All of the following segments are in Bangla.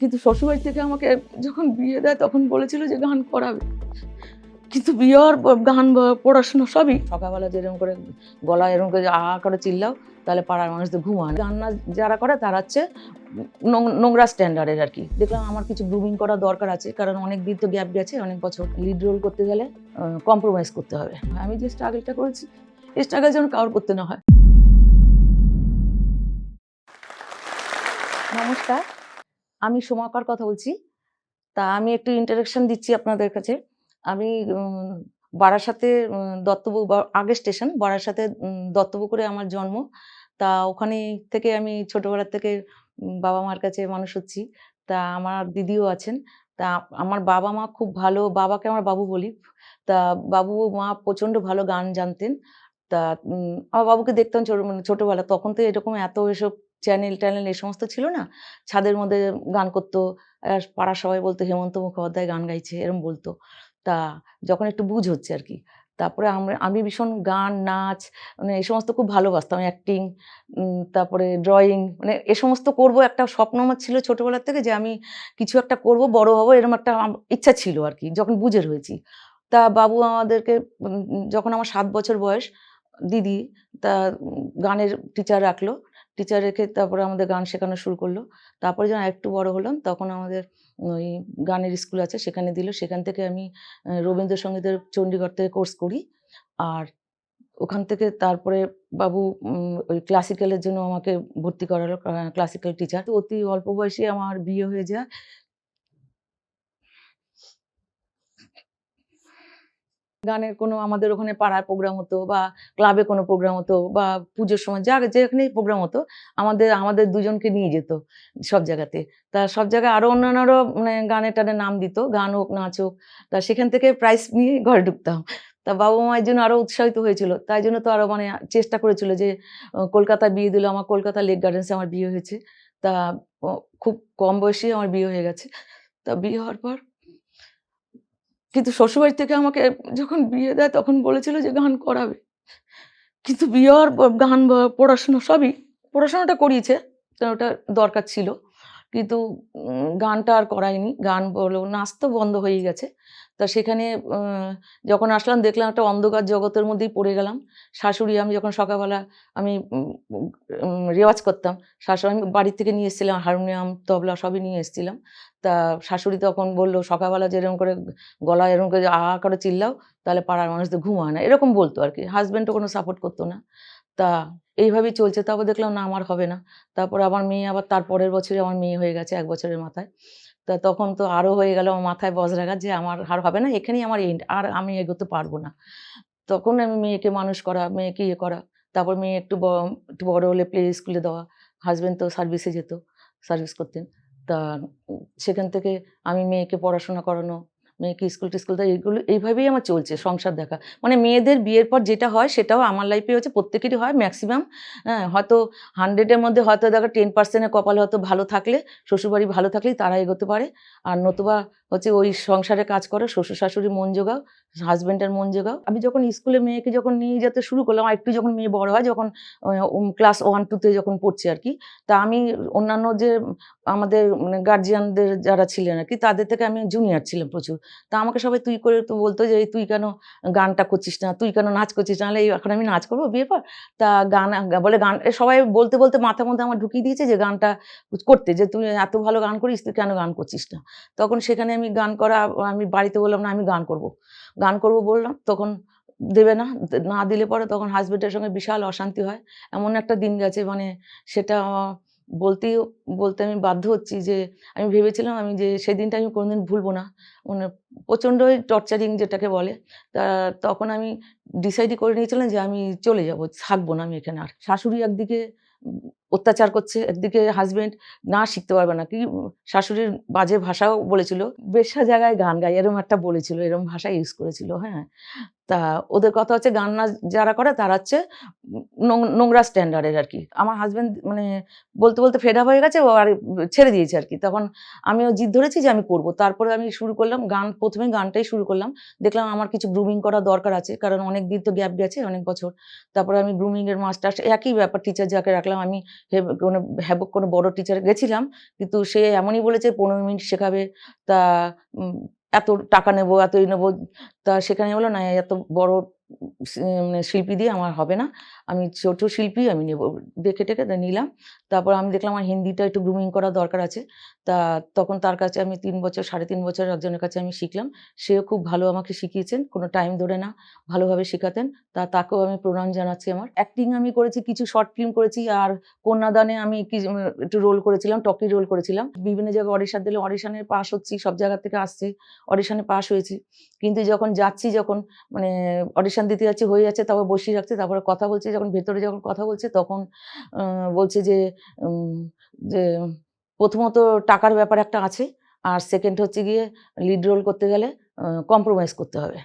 কিন্তু শ্বশুরবাড়ি থেকে আমাকে যখন বিয়ে দেয় তখন বলেছিল যে গান করাবে। কিন্তু বিয়ে হওয়ার গান পড়াশোনা সবই সকালবেলা যেরকম করে গলা এরকম করে আ করে চিল্লাও, তাহলে পাড়ার মানুষদের ঘুমান গান না। যারা করে তারা হচ্ছে নোংরা স্ট্যান্ডার্ডের আর কি। দেখলাম আমার কিছু গ্রুমিং করা দরকার আছে, কারণ অনেক দিন তো গ্যাপ গেছে, অনেক বছর লিড রোল করতে গেলে কম্প্রোমাইজ করতে হবে। আমি যে স্ট্রাগলটা করেছি, এই স্ট্রাগল যেন কাউর করতে না হয়। নমস্কার। আমি সোমাকার কথা বলছি। তা আমি একটু ইন্টারাকশন দিচ্ছি আপনাদের কাছে। আমি বারাসাতে দত্তবু আগে স্টেশন বারাসাতে উম, করে আমার জন্ম। তা ওখানে থেকে আমি ছোটবেলার থেকে বাবা মার কাছে মানুষ হচ্ছি। তা আমার দিদিও আছেন। তা আমার বাবা মা খুব ভালো বাবাকে আমার বাবু বলি। তা বাবু মা প্রচণ্ড ভালো গান জানতেন। তা আমার বাবুকে দেখতাম ছোট মানে ছোটবেলা। তখন তো এরকম এত এসব চ্যানেল ট্যানেল এই সমস্ত ছিল না? ছাদের মধ্যে গান করতো পাড়ার সবাই বলতো, হেমন্ত মুখোপাধ্যায় গান গাইছে এরকম বলতো। তা যখন একটু বুঝ হচ্ছে আর কি। তারপরে আমরা, আমি ভীষণ গান, নাচ মানে এই সমস্ত খুব ভালোবাসতাম অ্যাক্টিং তারপরে ড্রয়িং মানে এ সমস্ত করব একটা স্বপ্ন আমার ছিল ছোটোবেলার থেকে যে আমি কিছু একটা করব, বড় হব এরকম একটা ইচ্ছা ছিল আর কি, যখন বুঝের হয়েছি তা বাবু আমাদেরকে যখন আমার সাত বছর বয়স, দিদি, তা গানের টিচার রাখল টিচার রেখে তারপরে আমাদের গান শেখানো শুরু করল। তারপরে যখন একটু বড় হলাম, তখন আমাদের ওই গানের স্কুল আছে, সেখানে দিল। সেখান থেকে আমি রবীন্দ্রসঙ্গীতের চণ্ডীগড় থেকে কোর্স করি। আর ওখান থেকে তারপরে বাবু ওই ক্লাসিক্যালের জন্য আমাকে ভর্তি করালো ক্লাসিক্যাল টিচার অতি অল্প বয়সে আমার বিয়ে হয়ে যায়। গানের কোনো আমাদের ওখানে পাড়ার প্রোগ্রাম হতো বা ক্লাবে কোনো প্রোগ্রাম হতো বা পুজোর সময় যা যেখানেই প্রোগ্রাম হতো, আমাদের আমাদের দুজনকে নিয়ে যেত সব জায়গাতে। তা সব জায়গায় আরও অন্যান্যরও মানে গানে টানে নাম দিত, গান হোক, নাচ হোক। তা সেখান থেকে প্রাইজ নিয়ে ঘরে ঢুকতাম। তা বাবা মায়ের জন্য আরও উৎসাহিত হয়েছিল। তাই জন্য তো আরও মানে চেষ্টা করেছিল যে কলকাতায় বিয়ে দিল। আমার কলকাতা লেক গার্ডেন্সে আমার বিয়ে হয়েছে। তা খুব কম বয়সে আমার বিয়ে হয়ে গেছে। তা বিয়ে হওয়ার পর কিন্তু শ্বশুরবাড়ি থেকে আমাকে যখন বিয়ে দেয় তখন বলেছিল যে গান করাবে। কিন্তু বিয়ে হওয়ার গান পড়াশোনা সবই, পড়াশোনাটা করিয়েছে ওটা দরকার ছিল। কিন্তু গানটা আর করাইনি গান বলো, নাচ তো বন্ধ হয়ে গেছে। তা সেখানে যখন আসলাম, দেখলাম একটা অন্ধকার জগতের মধ্যেই পড়ে গেলাম। শাশুড়ি, আমি যখন সকালবেলা আমি রেওয়াজ করতাম, শাশুড়ি, আমি বাড়ি থেকে নিয়ে এসেছিলাম হারমোনিয়াম তবলা সবই নিয়ে এসেছিলাম। তা শাশুড়ি তখন বলল, সকালবেলা যেরকম করে গলা এরকম করে আ করে চিল্লাও, তাহলে পাড়ার মানুষদের ঘুমায় না। এরকম বলতো আর কি। হাজব্যান্ডও কোনো সাপোর্ট করতো না। তা এইভাবেই চলছে তারপর দেখলাম না আমার হবে না। তারপর আমার মেয়ে আবার তার পরের বছরে আমার মেয়ে হয়ে গেছে এক বছরের মাথায়। তা তখন তো আরও হয়ে গেল আমার মাথায় বজ্রাঘাত যে আমার আর হবে না, এখানেই আমার এন্ড আর আমি এগোতে পারব না। তখন আমি মেয়েকে মানুষ করা, মেয়েকে ইয়ে করা, তারপর মেয়ে একটু একটু বড় হলে প্লে স্কুলে দেওয়া হাজব্যান্ড তো সার্ভিসে যেত সার্ভিস করতেন। তা সেখান থেকে আমি মেয়েকে পড়াশোনা করানো মেয়েকে স্কুল টিস্কুল তো এইগুলো, এইভাবেই আমার চলছে সংসার দেখা। মানে মেয়েদের বিয়ের পর যেটা হয় সেটাও আমার লাইফে হচ্ছে, প্রত্যেকেরই হয় ম্যাক্সিমাম হ্যাঁ হয়তো হান্ড্রেডের মধ্যে হয়তো দেখা টেন পার্সেন্টের কপালে হয়তো ভালো থাকলে, শ্বশুরবাড়ি ভালো থাকলেই তারা এগোতে পারে। আর নতুবা হচ্ছে ওই সংসারে কাজ করো শ্বশুর শাশুড়ি মন জোগাও হাজব্যান্ডের মন জোগাও। আমি যখন স্কুলে মেয়েকে যখন নিয়ে যেতে শুরু করলাম একটু যখন মেয়ে বড় হয়, যখন ক্লাস ওয়ান টুতে যখন পড়ছে আর কি, তা আমি অন্যান্য যে, আমাদের মানে গার্জিয়ানদের যারা ছিলেন আর কি, তাদের থেকে আমি জুনিয়র ছিলাম প্রচুর। তা আমাকে সবাই তুই করে তো বলতো যে, "এই তুই কেন গানটা করছিস না? তুই কেন নাচ করছিস না? নাহলে এখন আমি নাচ করব বিয়ের পর তা গান, বলে গান সবাই বলতে বলতে মাথার মধ্যে আমার ঢুকিয়ে দিয়েছে যে, গানটা করতে, যে, তুই এত ভালো গান করিস, তুই কেন গান করছিস না? তখন সেখানে আমি গান করা, আমি বাড়িতে বললাম, না, আমি গান করব। গান করব বললাম, তখন দেবে না না দিলে পরে তখন হাজবেন্ডের সঙ্গে বিশাল অশান্তি হয়। এমন একটা দিন গেছে মানে সেটা বলতেই, বলতে আমি বাধ্য হচ্ছি যে, আমি ভেবেছিলাম আমি যে সেদিনটা আমি কোনোদিন ভুলবো না। মানে প্রচণ্ডই টর্চারিং যেটাকে বলে, তা তখন আমি ডিসাইডই করে নিয়েছিলাম যে আমি চলে যাব, থাকব না আমি এখানে। আর শাশুড়ি একদিকে অত্যাচার করছে, একদিকে হাজবেন্ড না শিখতে পারবে না। কি শাশুড়ির বাজে ভাষাও বলেছিল, বেশা জায়গায় গান গাই এরকম একটা বলেছিল এরকম ভাষা ইউজ করেছিল হ্যাঁ। তা ওদের কথা হচ্ছে গান নাচ যারা করে তারা হচ্ছে নোং- নোংরা স্ট্যান্ডার্ডের আর কি আমার হাজবেন্ড মানে বলতে বলতে ফেড হয়ে গেছে, ও আর ছেড়ে দিয়েছে আর কি তখন আমিও জিদ ধরেছি যে আমি করব। তারপরে আমি শুরু করলাম গান, প্রথমে গানটাই শুরু করলাম। দেখলাম আমার কিছু গ্রুমিং করা দরকার আছে, কারণ অনেক দিন তো গ্যাপ গেছে, অনেক বছর। তারপরে আমি গ্রুমিং এর মাস্টার একই ব্যাপার টিচার যাকে রাখলাম, আমি কোনো হ্যাবক কোনো বড় টিচার গেছিলাম, কিন্তু সে এমনই বলেছে, পনেরো মিনিট শেখাবে, তা এত টাকা নেব, এতই নেব। তা সেখানে বলো না, এত বড় মানে শিল্পী দিয়ে আমার হবে না। আমি ছোট শিল্পী, আমি নেব, দেখে টেকে নিলাম। তারপর আমি দেখলাম আমার হিন্দিটা একটু গ্রুমিং করা দরকার আছে। তা তখন তার কাছে আমি তিন বছর, সাড়ে তিন বছর একজনের কাছে আমি শিখলাম। সেও খুব ভালো আমাকে শিখিয়েছেন, কোনো টাইম ধরে না ভালোভাবে শেখাতেন। তা তাকেও আমি প্রণাম জানাচ্ছি আমার। অ্যাক্টিং আমি করেছি, কিছু শর্ট ফিল্ম করেছি আর কন্যাদানে আমি একটু রোল করেছিলাম, টকি রোল করেছিলাম। বিভিন্ন জায়গায় অডিশন দিলে অডিশনে পাস হচ্ছি, সব জায়গা থেকে আসছি অডিশনে পাস হয়েছি। কিন্তু যখন যাচ্ছি, যখন মানে অডিশন দিতে যাচ্ছি, হয়ে যাচ্ছে, তারপর বসিয়ে রাখছে, তারপরে কথা বলছে যখন ভেতরে যখন কথা বলছে তখন বলছে যে যে প্রথমত টাকার ব্যাপার একটা আছে আর সেকেন্ড হচ্ছে গিয়ে লিড রোল করতে গেলে কম্প্রোমাইজ করতে হবে।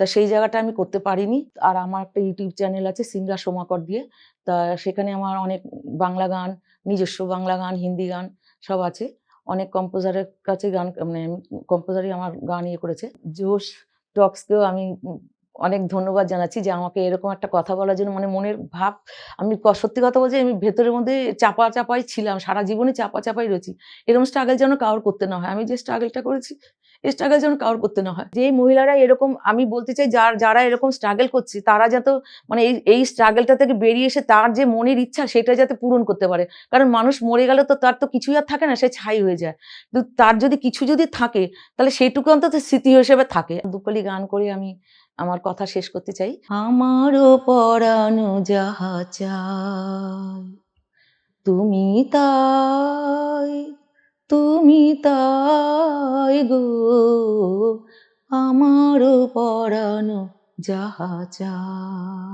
তা সেই জায়গাটা আমি করতে পারিনি। আর আমার একটা ইউটিউব চ্যানেল আছে সিঙ্গার সোমাকর দিয়ে। তা সেখানে আমার অনেক বাংলা গান, নিজস্ব বাংলা গান, হিন্দি গান সব আছে। অনেক কম্পোজারের কাছে গান মানে কম্পোজারই আমার গান ইয়ে করেছে। জোশ টক্সকেও আমি অনেক ধন্যবাদ জানাচ্ছি যে আমাকে এরকম একটা কথা বলার জন্য মানে মনের ভাব, আমি সত্যি কথা বলছি, আমি ভেতরের মধ্যে চাপা চাপাই ছিলাম, সারা জীবনে চাপা চাপাই রয়েছি। এরকম স্ট্রাগল যেন কাউর করতে না হয়। আমি যে স্ট্রাগলটা করেছি, এই স্ট্রাগল যেন কাউর করতে না হয়। যে মহিলারা এরকম, আমি বলতে চাই যার, যারা এরকম স্ট্রাগল করছে, তারা যাতে মানে এই এই স্ট্রাগলটা থেকে বেরিয়ে এসে তার যে মনের ইচ্ছা, সেটা যাতে পূরণ করতে পারে। কারণ মানুষ মরে গেলে তো তার তো কিছুই আর থাকে না, সে ছাই হয়ে যায়। তার যদি কিছু যদি থাকে, তাহলে সেটুকু অন্তত স্মৃতি হিসেবে থাকে। দুপালি গান করে আমি আমার কথা শেষ করতে চাই। আমারও পরানো যাহা চাই, তুমি তাই তুমি তাই গো। আমারও পরানো যাহা চাই।